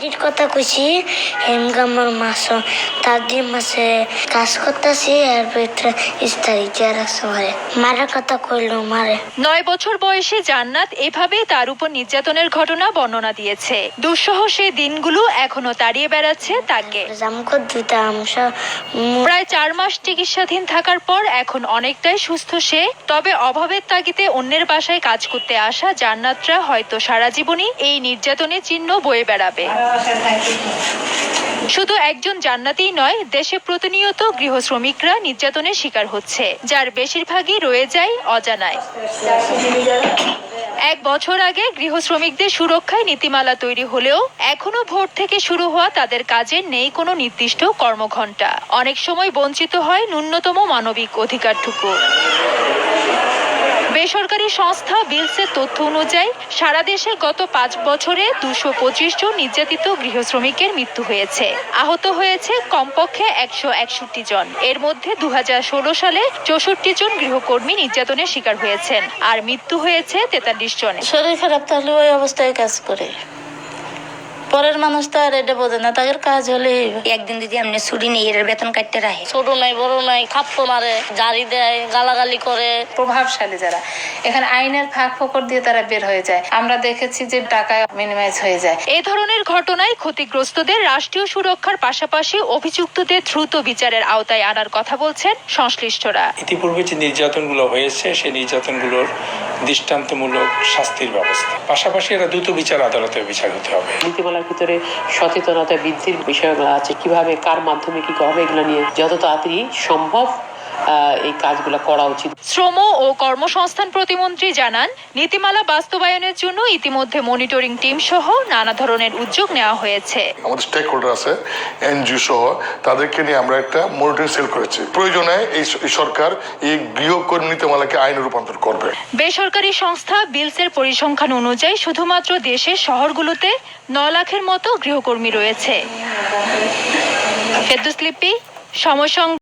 দির কথা কইছি হেমগামার মাস তার দিন মাসে কাজ করতেছি আর ইস্তারি দিয়ে রাখছে মারে। মারের কথা কইলো মারে। নয় বছর বয়সে জান্নাত এভাবে তার উপর নির্যাতনের ঘটনা বর্ণনা দিয়েছে। দুঃসহ সেই দিনগুলো এখনও তাড়িয়ে বেড়াচ্ছে তাকে। প্রায় চার মাস চিকিৎসাধীন থাকার পর এখন অনেকটাই সুস্থ সে তবে অভাবের তাগিদে অন্যের বাসায় কাজ করতে আসা জান্নাতরা হয়তো সারা জীবনই এই নির্যাতনের চিহ্ন বয়ে বেড়াবে। শুধু একজন জান্নাতেই নয়, দেশে প্রতিনিয়ত গৃহ শ্রমিকরা নির্যাতনের শিকার হচ্ছে, যার বেশিরভাগই রয়ে যায় অজানায়। এক বছর আগে গৃহ শ্রমিকদের সুরক্ষায় নীতিমালা তৈরি হলেও এখনও ভোট থেকে শুরু হওয়া তাদের কাজের নেই কোনো নির্দিষ্ট কর্মঘণ্টা। অনেক সময় বঞ্চিত হয় ন্যূনতম মানবিক অধিকারটুকু। বেসরকারি সংস্থা বিলসের তথ্য অনুযায়ী, সারা দেশে গত পাঁচ বছরে দুশো পঁচিশ জন নির্যাতিত গৃহশ্রমিকের মৃত্যু হয়েছে। আহত হয়েছে কমপক্ষে একশো একষট্টি জন। এর মধ্যে দু হাজার ষোলো সালে চৌষট্টি জন গৃহকর্মী নির্যাতনের শিকার হয়েছেন, আর মৃত্যু হয়েছে তেতাল্লিশ জন। শরীর খারাপ তাহলে ওই অবস্থায় কাজ করে। পরের মানুষ তো আর এটা বোঝে না তাদের কাজ হলে একদিন যদি আপনি ছুটি নেই এর বেতন কাটতে রাখে। ছোট নাই বড় নাই খাপ্পো মারে জারি দেয় গালাগালি করে। প্রভাবশালী যারা। এখানে আইনের ফাঁক ফোকর দিয়ে তারা বের হয়ে যায়। আমরা দেখেছি যে টাকা মিনিমাইজ হয়ে যায়। এ ধরনের ঘটনায় ক্ষতিগ্রস্তদের রাষ্ট্রীয় সুরক্ষার পাশাপাশি অভিযুক্তদের দ্রুত বিচারের আওতায় আনার কথা বলছেন সংশ্লিষ্টরা। ইতিপূর্বে যে নির্যাতনগুলো হয়েছে সেই নির্যাতনগুলোর দৃষ্টান্তমূলক শাস্তির ব্যবস্থা। পাশাপাশি এরা দ্রুত বিচার আদালতের বিচার হতে হবে। নীতিমালার ভিতরে সচেতনতা বৃদ্ধির বিষয়গুলো আছে। কীভাবে, কার মাধ্যমে, কি হবে এগুলো নিয়ে যত তাড়াতাড়ি সম্ভব এই কাজগুলো করা উচিত। শ্রম ও কর্মসংস্থান প্রতিমন্ত্রী জানান নীতিমালা বাস্তবায়নের জন্য ইতিমধ্যে মনিটরিং টিম সহ নানা ধরনের উদ্যোগ নেওয়া হয়েছে। আমাদের স্টেক হোল্ডার আছে এনজিও সহ তাদেরকে নিয়ে আমরা একটা মনিটরিং সেল করেছি। প্রয়োজনে এই সরকার এই গৃহকর্মী নীতিমালাকে আইনে রূপান্তর করবে। বেসরকারি সংস্থা বিলসের পরিসংখ্যান অনুযায়ী শুধুমাত্র দেশের শহরগুলোতে ন লাখের মতো গৃহকর্মী রয়েছে। ফেরদৌস লিপি সময় সংবাদ